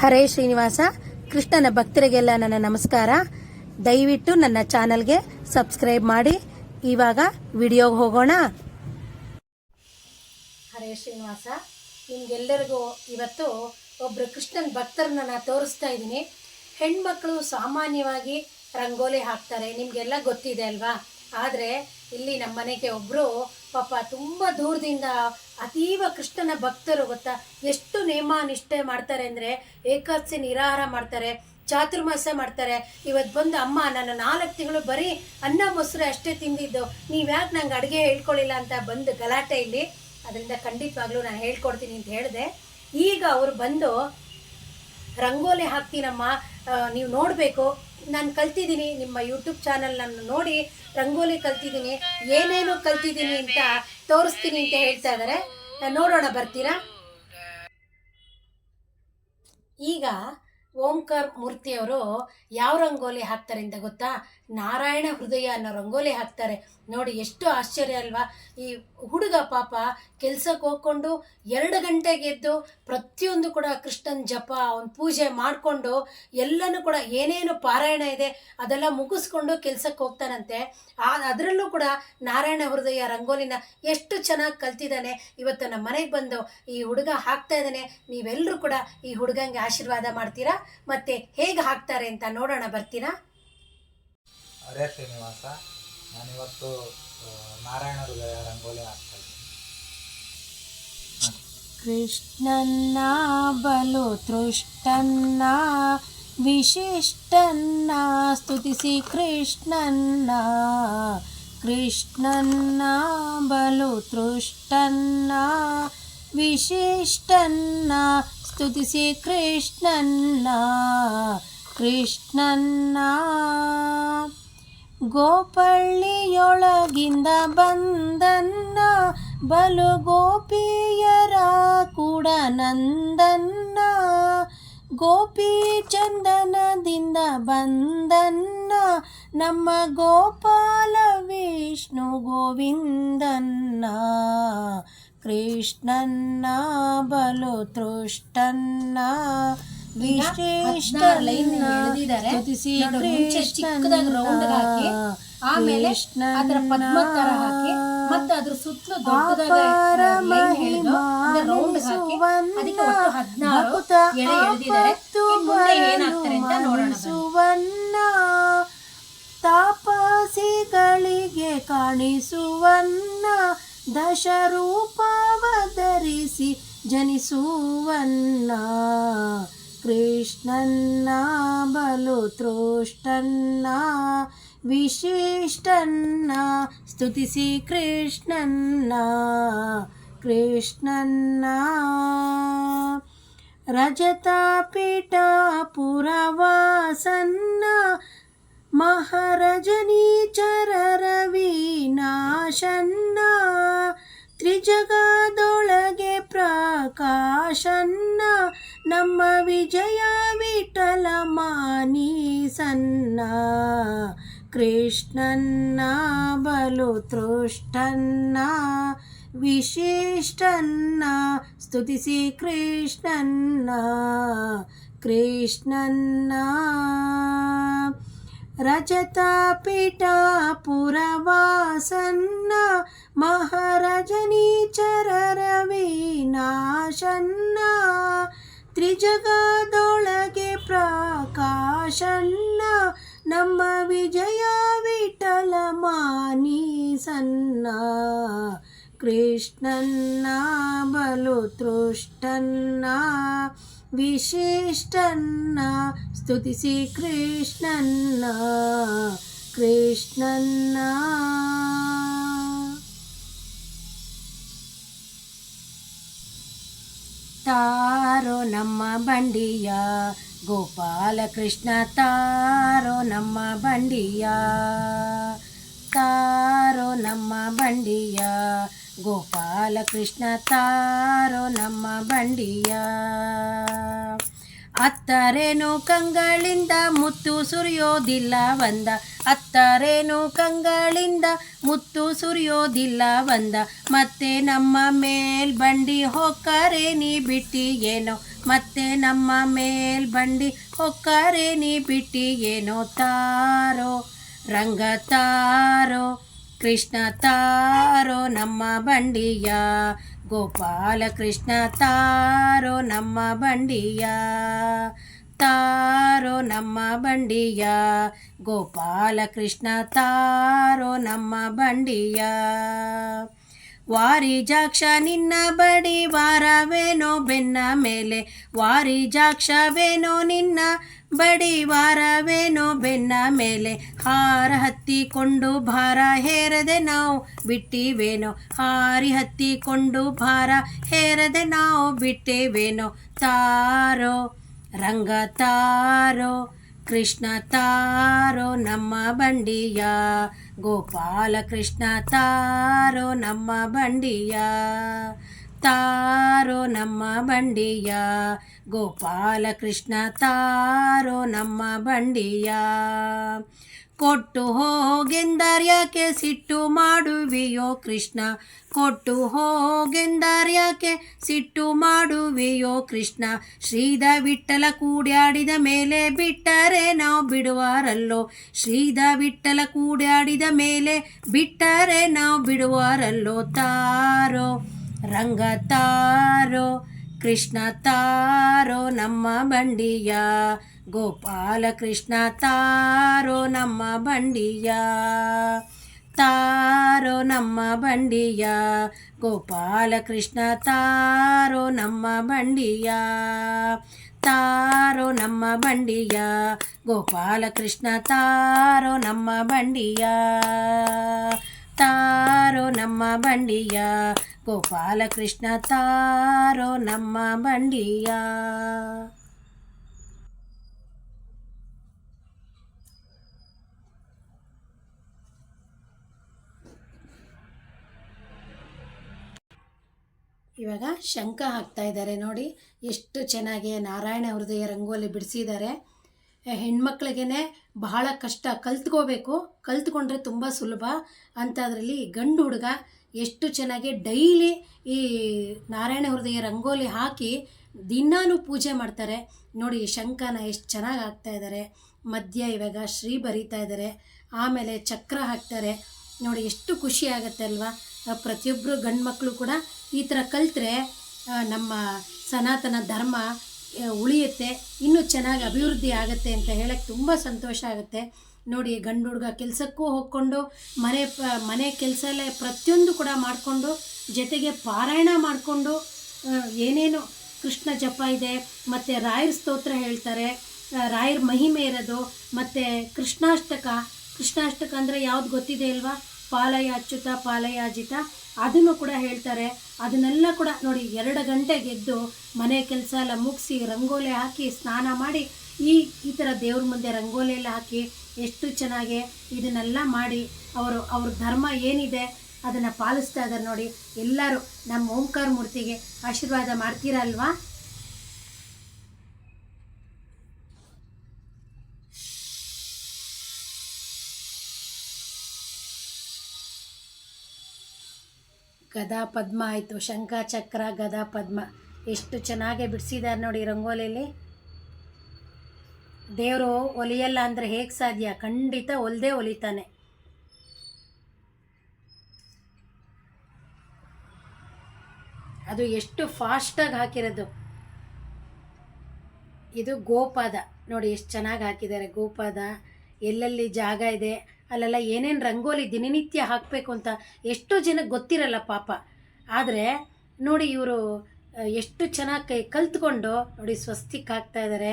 ಹರೇ ಶ್ರೀನಿವಾಸ, ಕೃಷ್ಣನ ಭಕ್ತರಿಗೆಲ್ಲ ನನ್ನ ನಮಸ್ಕಾರ. ದಯವಿಟ್ಟು ನನ್ನ ಚಾನಲ್ಗೆ ಸಬ್ಸ್ಕ್ರೈಬ್ ಮಾಡಿ. ಇವಾಗ ವಿಡಿಯೋಗೆ ಹೋಗೋಣ. ಹರೇ ಶ್ರೀನಿವಾಸ, ನಿಮ್ಗೆಲ್ಲರಿಗೂ ಇವತ್ತು ಒಬ್ಬರು ಕೃಷ್ಣನ ಭಕ್ತರನ್ನ ನಾನು ತೋರಿಸ್ತಾ ಇದ್ದೀನಿ. ಹೆಣ್ಮಕ್ಳು ಸಾಮಾನ್ಯವಾಗಿ ರಂಗೋಲಿ ಹಾಕ್ತಾರೆ. ನಿಮಗೆಲ್ಲ ಗೊತ್ತಿದೆ ಅಲ್ವಾ? ಆದರೆ ಇಲ್ಲಿ ನಮ್ಮ ಮನೆಗೆ ಒಬ್ಬರು ಪಾಪ ತುಂಬ ದೂರದಿಂದ ಅತೀವ ಕೃಷ್ಣನ ಭಕ್ತರು ಗೊತ್ತಾ? ಎಷ್ಟು ನೇಮ ನಿಷ್ಠೆ ಮಾಡ್ತಾರೆ ಅಂದರೆ ಏಕಾದಶಿ ನಿರಾಹಾರ ಮಾಡ್ತಾರೆ, ಚಾತುರ್ಮಾಸ ಮಾಡ್ತಾರೆ. ಇವತ್ತು ಬಂದು ಅಮ್ಮ, ನಾನು ನಾಲ್ಕು ತಿಂಗಳು ಬರೀ ಅನ್ನ, ಮೊಸರು ಅಷ್ಟೇ ತಿಂದಿದ್ದು. ನೀವ್ಯಾಕೆ ನಂಗೆ ಅಡುಗೆ ಹೇಳ್ಕೊಳ್ಳಿಲ್ಲ ಅಂತ ಬಂದು ಗಲಾಟೆ ಇಲ್ಲಿ. ಅದರಿಂದ ಖಂಡಿತವಾಗ್ಲೂ ನಾನು ಹೇಳ್ಕೊಡ್ತೀನಿ ಅಂತ ಹೇಳಿದೆ. ಈಗ ಅವರು ಬಂದು, ರಂಗೋಲಿ ಹಾಕ್ತೀನಮ್ಮ ನೀವು ನೋಡಬೇಕು. ನಾನು ಕಲ್ತಿದ್ದೀನಿ, ನಿಮ್ಮ ಯೂಟ್ಯೂಬ್ ಚಾನಲ್ ನಾನು ನೋಡಿ. ರಂಗೋಲಿ ಕಲ್ತಿದ್ದೀನಿ, ಏನೇನು ಕಲ್ತಿದ್ದೀನಿ ಅಂತ ತೋರಿಸ್ತೀನಿ ಅಂತ ಹೇಳ್ತಾ ಇದ್ದಾರೆ ನೋಡೋಣ, ಬರ್ತೀರಾ? ಈಗ ಓಂಕಾರ್ ಮೂರ್ತಿಯವರು ಯಾವ ರಂಗೋಲಿ ಹಾಕ್ತಾರೆ ಅಂತ ಗೊತ್ತಾ? ನಾರಾಯಣ ಹೃದಯ ಅನ್ನೋ ರಂಗೋಲಿ ಹಾಕ್ತಾರೆ. ನೋಡಿ, ಎಷ್ಟು ಆಶ್ಚರ್ಯ ಅಲ್ವಾ? ಈ ಹುಡುಗ ಪಾಪ ಕೆಲ್ಸಕ್ಕೆ ಹೋಗ್ಕೊಂಡು ಎರಡು ಗಂಟೆಗೆ ಎದ್ದು ಪ್ರತಿಯೊಂದು ಕೂಡ ಕೃಷ್ಣನ ಜಪ, ಅವನ ಪೂಜೆ ಮಾಡಿಕೊಂಡು ಎಲ್ಲನೂ ಕೂಡ ಏನೇನು ಪಾರಾಯಣ ಇದೆ ಅದೆಲ್ಲ ಮುಗಿಸ್ಕೊಂಡು ಕೆಲ್ಸಕ್ಕೆ ಹೋಗ್ತಾನಂತೆ. ಆ, ಅದರಲ್ಲೂ ಕೂಡ ನಾರಾಯಣ ಹೃದಯ ರಂಗೋಲಿನ ಎಷ್ಟು ಚೆನ್ನಾಗಿ ಕಲ್ತಿದ್ದಾನೆ. ಇವತ್ತು ನಮ್ಮ ಮನೆಗೆ ಬಂದು ಈ ಹುಡುಗ ಹಾಕ್ತಾ ಇದ್ದಾನೆ. ನೀವೆಲ್ಲರೂ ಕೂಡ ಈ ಹುಡುಗಂಗೆ ಆಶೀರ್ವಾದ ಮಾಡ್ತೀರಾ? ಮತ್ತು ಹೇಗೆ ಹಾಕ್ತಾರೆ ಅಂತ ನೋಡೋಣ, ಬರ್ತೀರಾ? ಹರೇ ಶ್ರೀನಿವಾಸ. ನಾನಿವತ್ತು ನಾರಾಯಣ ಹೃದಯ ರಂಗೋಲಿ ಹಾಕ್ತಾ ಇದ್ದೀನಿ. ಕೃಷ್ಣನ್ನ ಬಲು ತೃಷ್ಟನ್ನ, ವಿಶಿಷ್ಟನ್ನ ಸ್ತುತಿಸಿ ಕೃಷ್ಣನ್ನ. ಕೃಷ್ಣನ್ನ ಬಲು ತೃಷ್ಟನ್ನ, ವಿಶಿಷ್ಟನ್ನ ಸ್ತುತಿಸಿ ಕೃಷ್ಣನ್ನ. ಕೃಷ್ಣನ್ನ ಗೋಪಳ್ಳಿಯೊಳಗಿಂದ ಬಂದನ್ನ ಬಲು ಗೋಪಿಯರ ಕೂಡ ನಂದನ್ನ. ಗೋಪಿ ಚಂದನದಿಂದ ಬಂದನ್ನ ನಮ್ಮ ಗೋಪಾಲ ವಿಷ್ಣು ಗೋವಿಂದನ್ನ. ಕೃಷ್ಣನ್ನ ಬಲು ತೃಷ್ಟನ್ನ ಚಿಕ್ಕದಾಗಿ ರೌಂಡ್ ಹಾಕಿ ಆಮೇಲೆ ಅದರ ಪದ್ಮಕರ ಹಾಕಿ ಮತ್ತೆ ಅದ್ರ ಸುತ್ತಲೂ ದೊಡ್ಡದಾಗಿ ರೌಂಡ್ ಹಾಕಿ ಅದಕ್ಕೆ ಒಟ್ಟು ಹದಿನಾರು ಎಳೆ ಎಳೆದಿದ್ದಾರೆ. ಇನ್ನು ಮುಂದೆ ಏನಾಗ್ತಾರೆ ಅಂತ ನೋಡೋಣ ಬನ್ನಿ. ಸುವರ್ಣ ತಾಪಸಿಗಳಿಗೆ ಕಾಣಿಸುವನ್ನ ದಶರೂಪವ ಧರಿಸಿ ಜನಿಸುವನ್ನ. कृष्णन्ना बलुतृष्टन्ना विशिष्टन्ना स्तुतिसी कृष्णन्ना कृष्णन्ना। रजतापिटा पुरवासन्ना महारजनीचरविनाशन्ना ತ್ರಿಜಗದೊಳಗೆ ಪ್ರಕಾಶನ್ನ ನಮ್ಮ ವಿಜಯ ವಿಠಲ ಮಾನೀಸನ್ನ. ಕೃಷ್ಣನ್ನ ಬಲು ತೃಷ್ಟನ್ನ ವಿಶಿಷ್ಟನ್ನ ಸ್ತುತಿಸಿ ಕೃಷ್ಣನ್ನ. ಕೃಷ್ಣನ್ನ ರಜತಾಪೀಠ ಪುರವಾಸನ್ನ ಮಹಾರಜನೀಚರ ರವಿನಾಶನ್ನ ತ್ರಿಜಗದೊಳಗೆ ಪ್ರಕಾಶನ್ನ ನಮ್ಮ ವಿಜಯ ವಿಠಲ ಮಾನೀಸನ್ನ ಕೃಷ್ಣನ್ನ ಬಲು ತೃಷ್ಟನ್ನ विशिष्टन्न स्तुतिसि कृष्णन्न कृष्णन्न। तारो नम्म नण्ड्या गोपालकृष्ण तारो नम्म न तारो नम्म बण्ड्या ಗೋಪಾಲ ಕೃಷ್ಣ ತಾರೋ ನಮ್ಮ ಬಂಡಿಯ. ಅತ್ತರೇನು ಕಂಗಳಿಂದ ಮುತ್ತು ಸುರಿಯೋದಿಲ್ಲ ಬಂದ. ಅತ್ತರೇನು ಕಂಗಳಿಂದ ಮುತ್ತು ಸುರಿಯೋದಿಲ್ಲ ಬಂದ. ಮತ್ತೆ ನಮ್ಮ ಮೇಲ್ ಬಂಡಿ ಹೊಕ್ಕರೆ ನೀ ಬಿಟ್ಟಿ ಏನೋ. ಮತ್ತೆ ನಮ್ಮ ಮೇಲ್ ಬಂಡಿ ಹೊಕ್ಕರೆ ನೀ ಬಿಟ್ಟಿ ಏನೋ ತಾರೋ. ರಂಗ ತಾರೋ. ಕೃಷ್ಣ ತಾರೋ ನಮ್ಮ ಬಂಡಿಯ. ಗೋಪಾಲ ಕೃಷ್ಣ ತಾರೋ ನಮ್ಮ ಬಂಡಿಯ. ತಾರೋ ನಮ್ಮ ಬಂಡಿಯ. ಗೋಪಾಲ ಕೃಷ್ಣ ತಾರೋ ನಮ್ಮ ಬಂಡಿಯ. ವಾರಿಜಾಕ್ಷ ನಿನ್ನ ಬಡಿ ವಾರವೇನೋ ಬೆನ್ನ ಮೇಲೆ. ವಾರಿಜಾಕ್ಷವೇನೋ ನಿನ್ನ ಬಡಿ ವಾರವೇನೋ ಬೆನ್ನ ಮೇಲೆ ಹಾರ ಹತ್ತಿಕೊಂಡು ಭಾರ ಹೇರದೆ ನಾವು ಬಿಟ್ಟಿವೇನೋ? ಹಾರಿ ಹತ್ತಿಕೊಂಡು ಭಾರ ಹೇರದೆ ನಾವು ಬಿಟ್ಟಿವೇನೋ? ತಾರೋ, ರಂಗ ತಾರೋ, ಕೃಷ್ಣ ತಾರೋ, ನಮ್ಮ ಬಂಡಿಯ, ಗೋಪಾಲ ಕೃಷ್ಣ ತಾರೋ, ನಮ್ಮ ಬಂಡಿಯ. ತಾರೋ ನಮ್ಮ ಬಂಡಿಯ. ಗೋಪಾಲ ಕೃಷ್ಣ ತಾರೋ ನಮ್ಮ ಬಂಡಿಯ. ಕೊಟ್ಟು ಹೋಗೆಂದರ್ಯಕ್ಕೆ ಸಿಟ್ಟು ಮಾಡುವಿಯೋ ಕೃಷ್ಣ. ಕೊಟ್ಟು ಹೋಗೆಂದರ್ಯಕ್ಕೆ ಸಿಟ್ಟು ಮಾಡುವಿಯೋ ಕೃಷ್ಣ. ಶ್ರೀದ ವಿಠಲ ಕೂಡ್ಯಾಡಿದ ಮೇಲೆ ಬಿಟ್ಟರೆ ನಾವು ಬಿಡುವಾರಲ್ಲೋ. ಶ್ರೀದ ವಿಠಲ ಕೂಡ್ಯಾಡಿದ ಮೇಲೆ ಬಿಟ್ಟರೆ ನಾವು ಬಿಡುವಾರಲ್ಲೋ ತಾರೋ. ರಂಗ ತಾರೋ ಕೃಷ್ಣ ತಾರೋ ನಮ್ಮ ಬಂಡಿಯ ಗೋಪಾಲ ಕೃಷ್ಣ ತಾರೋ ನಮ್ಮ ಬಂಡಿಯ ತಾರೋ ನಮ್ಮ ಬಂಡಿಯ ಗೋಪಾಲ ಕೃಷ್ಣ ತಾರೋ ನಮ್ಮ ಬಂಡಿಯ ತಾರೋ ನಮ್ಮ ಬಂಡಿಯ ಗೋಪಾಲ ಕೃಷ್ಣ ತಾರೋ ನಮ್ಮ ಬಂಡಿಯ ತಾರೋ ನಮ್ಮ ಬಂಡಿಯ ಗೋಪಾಲ ಕೃಷ್ಣ ತಾರೋ ನಮ್ಮ ಬಂಡಿಯ ಇವಾಗ ಶಂಖ ಹಾಕ್ತಾ ಇದ್ದಾರೆ ನೋಡಿ, ಎಷ್ಟು ಚೆನ್ನಾಗಿ ನಾರಾಯಣ ಹೃದಯ ರಂಗೋಲಿ ಬಿಡಿಸಿದ್ದಾರೆ. ಹೆಣ್ಮಕ್ಳಿಗೆ ಬಹಳ ಕಷ್ಟ. ಕಲ್ತ್ಕೋಬೇಕು. ಕಲ್ತ್ಕೊಂಡ್ರೆ ತುಂಬ ಸುಲಭ. ಅಂಥದ್ರಲ್ಲಿ ಗಂಡು ಹುಡುಗ ಎಷ್ಟು ಚೆನ್ನಾಗಿ ಡೈಲಿ ಈ ನಾರಾಯಣ ಹೃದಯ ರಂಗೋಲಿ ಹಾಕಿ ದಿನಾನು ಪೂಜೆ ಮಾಡ್ತಾರೆ. ನೋಡಿ, ಶಂಖನ ಎಷ್ಟು ಚೆನ್ನಾಗಿ ಹಾಕ್ತಾ ಇದ್ದಾರೆ ಮಧ್ಯ ಇವಾಗ ಶ್ರೀ ಬರೀತಾ ಇದ್ದಾರೆ ಆಮೇಲೆ ಚಕ್ರ ಹಾಕ್ತಾರೆ. ನೋಡಿ, ಎಷ್ಟು ಖುಷಿ ಆಗುತ್ತೆ ಅಲ್ವಾ? ಪ್ರತಿಯೊಬ್ಬರು ಗಂಡು ಮಕ್ಕಳು ಕೂಡ ಈ ಥರ ಕಲಿತ್ರೆ ನಮ್ಮ ಸನಾತನ ಧರ್ಮ ಉಳಿಯುತ್ತೆ. ಇನ್ನೂ ಚೆನ್ನಾಗಿ ಅಭಿವೃದ್ಧಿ ಆಗುತ್ತೆ ಅಂತ ಹೇಳಕ್ಕೆ ತುಂಬ ಸಂತೋಷ ಆಗುತ್ತೆ. ನೋಡಿ ಗಂಡು ಹುಡುಗ ಕೆಲಸಕ್ಕೂ ಹೋಗ್ಕೊಂಡು, ಮನೆ ಮನೆ ಕೆಲಸಲ್ಲೇ ಪ್ರತಿಯೊಂದು ಕೂಡ ಮಾಡಿಕೊಂಡು, ಜೊತೆಗೆ ಪಾರಾಯಣ ಮಾಡಿಕೊಂಡು ಏನೇನು ಕೃಷ್ಣ ಜಪ ಇದೆ, ಮತ್ತು ರಾಯರ ಸ್ತೋತ್ರ ಹೇಳ್ತಾರೆ ರಾಯರ ಮಹಿಮೆ ಇರೋದು, ಮತ್ತು ಕೃಷ್ಣಾಷ್ಟಕ ಕೃಷ್ಣಾಷ್ಟಕ ಅಂದರೆ ಯಾವ್ದು ಗೊತ್ತಿದೆ ಅಲ್ವಾ? ಪಾಲಯ ಅಚ್ಯುತ, ಪಾಲಯ ಅಜಿತ, ಅದನ್ನು ಕೂಡ ಹೇಳ್ತಾರೆ. ಅದನ್ನೆಲ್ಲ ಕೂಡ ನೋಡಿ, ಎರಡು ಗಂಟೆಗೆ ಎದ್ದು ಮನೆ ಕೆಲಸ ಎಲ್ಲ ಮುಗಿಸಿ, ರಂಗೋಲಿ ಹಾಕಿ, ಸ್ನಾನ ಮಾಡಿ, ಈ ಈ ಥರ ದೇವ್ರ ಮುಂದೆ ರಂಗೋಲಿ ಎಲ್ಲ ಹಾಕಿ ಎಷ್ಟು ಚೆನ್ನಾಗಿ ಇದನ್ನೆಲ್ಲ ಮಾಡಿ ಅವರು, ಅವ್ರ ಧರ್ಮ ಏನಿದೆ ಅದನ್ನು ಪಾಲಿಸ್ತಾ ಇದ್ದಾರೆ ನೋಡಿ. ಎಲ್ಲರೂ ನಮ್ಮ ಓಂಕಾರ ಮೂರ್ತಿಗೆ ಆಶೀರ್ವಾದ ಮಾಡ್ತೀರಲ್ವಾ ಗದಾ ಪದ್ಮ ಆಯಿತು. ಶಂಖ ಚಕ್ರ ಗದಾ ಪದ್ಮ. ಎಷ್ಟು ಚೆನ್ನಾಗಿ ಬಿಡಿಸಿದ್ದಾರೆ ನೋಡಿ ರಂಗೋಲಿಯಲ್ಲಿ ದೇವರು ಒಲಿಯಲ್ಲ ಅಂದರೆ ಹೇಗೆ ಸಾಧ್ಯ? ಖಂಡಿತ ಒಲ್ದೇ ಒಲಿತಾನೆ. ಅದು ಎಷ್ಟು ಫಾಸ್ಟಾಗಿ ಹಾಕಿರೋದು. ಇದು ಗೋಪಾದ. ನೋಡಿ ಎಷ್ಟು ಚೆನ್ನಾಗಿ ಹಾಕಿದ್ದಾರೆ ಗೋಪಾದ. ಎಲ್ಲೆಲ್ಲಿ ಜಾಗ ಇದೆ, ಅಲ್ಲೆಲ್ಲ ಏನೇನು ರಂಗೋಲಿ ದಿನನಿತ್ಯ ಹಾಕಬೇಕು ಅಂತ ಎಷ್ಟೋ ಜನಕ್ಕೆ ಗೊತ್ತಿರಲ್ಲ ಪಾಪ. ಆದರೆ ನೋಡಿ ಇವರು ಎಷ್ಟು ಚೆನ್ನಾಗಿ ಕೈ ಕಲ್ತ್ಕೊಂಡು ನೋಡಿ ಸ್ವಸ್ತಿಕ್ ಹಾಕ್ತಾ ಇದ್ದಾರೆ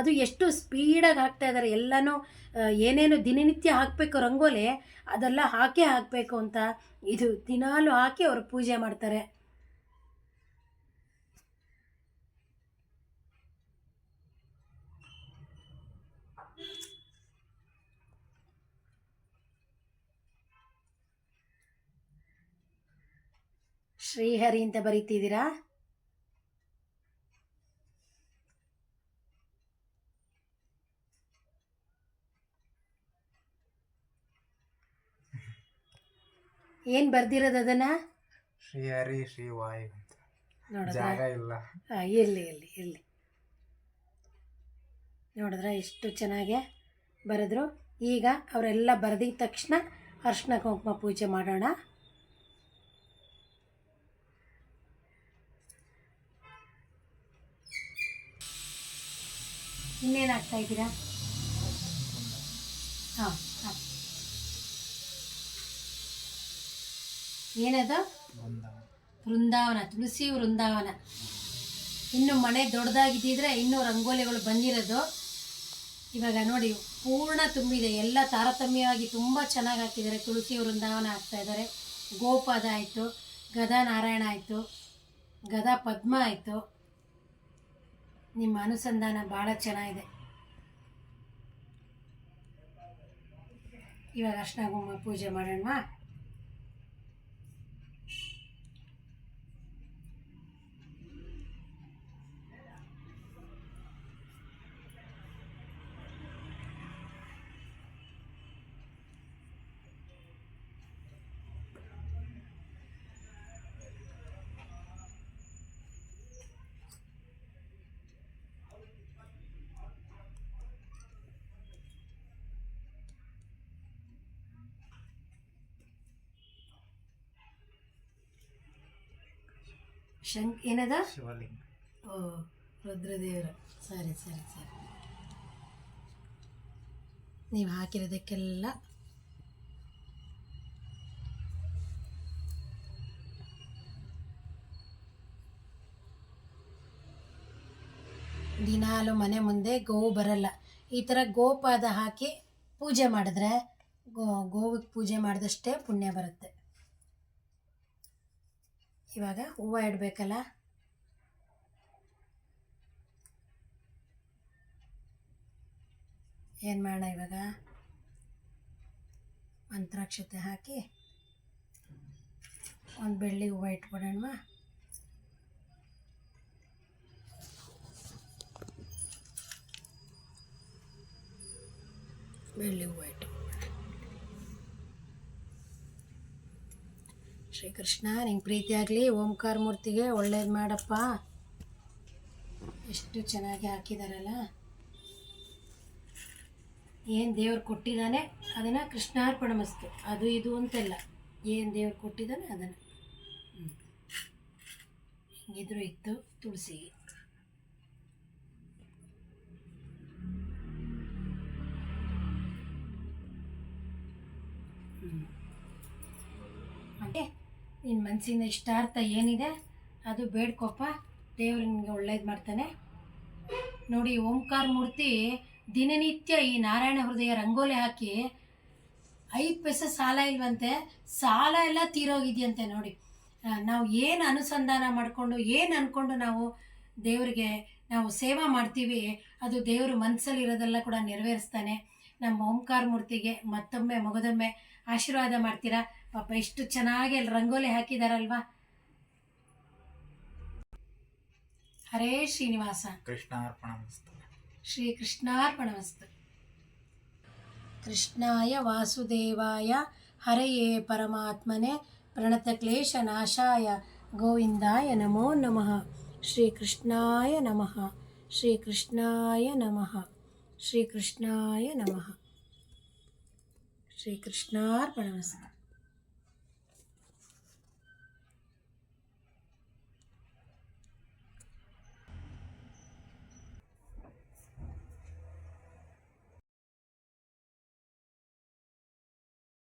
ಅದು ಎಷ್ಟು ಸ್ಪೀಡಾಗಿ ಹಾಕ್ತಾ ಇದ್ದಾರೆ ಎಲ್ಲನೂ ಏನೇನು ದಿನನಿತ್ಯ ಹಾಕಬೇಕು ರಂಗೋಲಿ, ಅದೆಲ್ಲ ಹಾಕೇ ಹಾಕಬೇಕು ಅಂತ ಇದು ದಿನಾಲು ಹಾಕಿ ಅವರು ಪೂಜೆ ಮಾಡ್ತಾರೆ. ಶ್ರೀಹರಿ ಅಂತ ಬರೀತಿದ್ದೀರಾ? ಏನು ಬರ್ದಿರೋದು ಅದನ್ನ? ಶ್ರೀ ಹರಿ ಶ್ರೀ ವಾಯು ಅಂತ. ನೋಡಿದ್ರ? ಜಾಗ ಇಲ್ಲ. ಎಲ್ಲಿ ಎಲ್ಲಿ ಎಲ್ಲಿ? ನೋಡಿದ್ರ ಎಷ್ಟು ಚೆನ್ನಾಗೆ ಬರೆದ್ರು? ಈಗ ಅವರೆಲ್ಲ ಬರೆದಿದ ತಕ್ಷಣ ಅರ್ಶಿನ ಕುಂಕುಮ ಪೂಜೆ ಮಾಡೋಣ. ಇನ್ನೇನು ಆಗ್ತಾ ಇದ್ದೀರಾ? ಹಾಂ ಹಾಂ ಏನದು? ವೃಂದಾವನ, ತುಳಸಿ ವೃಂದಾವನ. ಇನ್ನು ಮನೆ ದೊಡ್ಡದಾಗಿದ್ದಿದ್ರೆ ಇನ್ನೂ ರಂಗೋಲಿಗಳು ಬಂದಿರೋದು. ಇವಾಗ ನೋಡಿ, ಪೂರ್ಣ ತುಂಬಿದೆ. ಎಲ್ಲ ತಾರತಮ್ಯವಾಗಿ ತುಂಬ ಚೆನ್ನಾಗಿ ಹಾಕಿದ್ದಾರೆ ತುಳಸಿ ವೃಂದಾವನ ಹಾಕ್ತಾ ಇದ್ದಾರೆ. ಗೋಪದ ಆಯಿತು ಗದಾ ನಾರಾಯಣ ಆಯಿತು, ಗದಾ ಪದ್ಮ ಆಯಿತು. ನಿಮ್ಮ ಅನುಸಂಧಾನ ಭಾಳ ಚೆನ್ನಾಗಿದೆ. ಇವಾಗ ಅರ್ಶನ ಪೂಜೆ ಮಾಡೋಣವಾ? ಶಂಕ್ ಏನದ? ಶಿವಲಿಂಗ. ಓ ರುದ್ರದೇವರ. ಸರಿ ಸರಿ ಸರಿ. ನೀವು ಹಾಕಿರೋದಕ್ಕೆಲ್ಲ ದಿನಾಲು ಮನೆ ಮುಂದೆ ಗೋವು ಬರಲ್ಲ. ಈ ಥರ ಗೋಪಾದ ಹಾಕಿ ಪೂಜೆ ಮಾಡಿದ್ರೆ ಗೋ ಗೋವಿಗೆ ಪೂಜೆ ಮಾಡಿದಷ್ಟೇ ಪುಣ್ಯ ಬರುತ್ತೆ. ಇವಾಗ ಹೂವು ಇಡಬೇಕಲ್ಲ? ಏನು ಮಾಡೋಣ ಇವಾಗ? ಮಂತ್ರಾಕ್ಷತೆ ಹಾಕಿ ಒಂದು ಬೆಳ್ಳಿ ಹೂವು ಇಟ್ಬಿಡೋಣ ಬೆಳ್ಳಿ ಹೂವು ಇಟ್ಟು ಶ್ರೀಕೃಷ್ಣ, ನಿಂಗೆ ಪ್ರೀತಿ ಆಗಲಿ, ಓಂಕಾರ ಮೂರ್ತಿಗೆ ಒಳ್ಳೇದು ಮಾಡಪ್ಪ. ಎಷ್ಟು ಚೆನ್ನಾಗಿ ಹಾಕಿದಾರಲ್ಲ. ಏನು ದೇವ್ರು ಕೊಟ್ಟಿದ್ದಾನೆ ಅದನ್ನು ಕೃಷ್ಣಾರ್ಪಣ ಮಸ್ತು. ಅದು ಇದು ಅಂತೆಲ್ಲ. ಏನು ದೇವ್ರು ಕೊಟ್ಟಿದ್ದಾನೆ ಅದನ್ನು. ಹಿಂಗಿದ್ರು ಇತ್ತು ತುಳಸಿಗೆ. ನಿನ್ನ ಮನಸ್ಸಿನ ಇಷ್ಟಾರ್ಥ ಏನಿದೆ, ಅದು ಬೇಡ್ಕೊಪ್ಪ. ದೇವರು ನಿನಗೆ ಒಳ್ಳೇದು ಮಾಡ್ತಾನೆ. ನೋಡಿ, ಓಂಕಾರ ಮೂರ್ತಿ ದಿನನಿತ್ಯ ಈ ನಾರಾಯಣ ಹೃದಯ ರಂಗೋಲಿ ಹಾಕಿ ಐದು ಪೈಸ ಸಾಲ ಇಲ್ವಂತೆ, ಸಾಲ ಎಲ್ಲ ತೀರೋಗಿದೆಯಂತೆ ನೋಡಿ. ನಾವು ಏನು ಅನುಸಂಧಾನ ಮಾಡಿಕೊಂಡು, ಏನು ಅಂದ್ಕೊಂಡು ನಾವು ದೇವರಿಗೆ ನಾವು ಸೇವಾ ಮಾಡ್ತೀವಿ, ಅದು ದೇವರು ಮನಸ್ಸಲ್ಲಿರೋದೆಲ್ಲ ಕೂಡ ನೆರವೇರಿಸ್ತಾನೆ. ನಮ್ಮ ಓಂಕಾರ ಮೂರ್ತಿಗೆ ಮತ್ತೊಮ್ಮೆ, ಮಗದೊಮ್ಮೆ ಆಶೀರ್ವಾದ ಮಾಡ್ತೀರಾ? ಪಾಪ ಎಷ್ಟು ಚೆನ್ನಾಗಿ ಅಲ್ಲಿ ರಂಗೋಲಿ ಹಾಕಿದಾರಲ್ವಾ? ಹರೇ ಶ್ರೀನಿವಾಸ. ಕೃಷ್ಣಾರ್ಪಣ ಶ್ರೀ ಕೃಷ್ಣಾರ್ಪಣಮಸ್ತು ಕೃಷ್ಣಾಯ ವಾಸುದೇವಾಯ ಹರೆಯೇ ಪರಮಾತ್ಮನೆ ಪ್ರಣತಕ್ಲೇಶನಾಶಾಯ ಗೋವಿಂದಾಯ ನಮೋ ನಮಃ. ಶ್ರೀ ಕೃಷ್ಣಾಯ ನಮಃ. ಶ್ರೀ ಕೃಷ್ಣಾಯ ನಮಃ. ಶ್ರೀ ಕೃಷ್ಣಾಯ ನಮಃ. ಶ್ರೀ ಶ್ರೀಕೃಷ್ಣಾರ್ಪಣಮಸ್ತು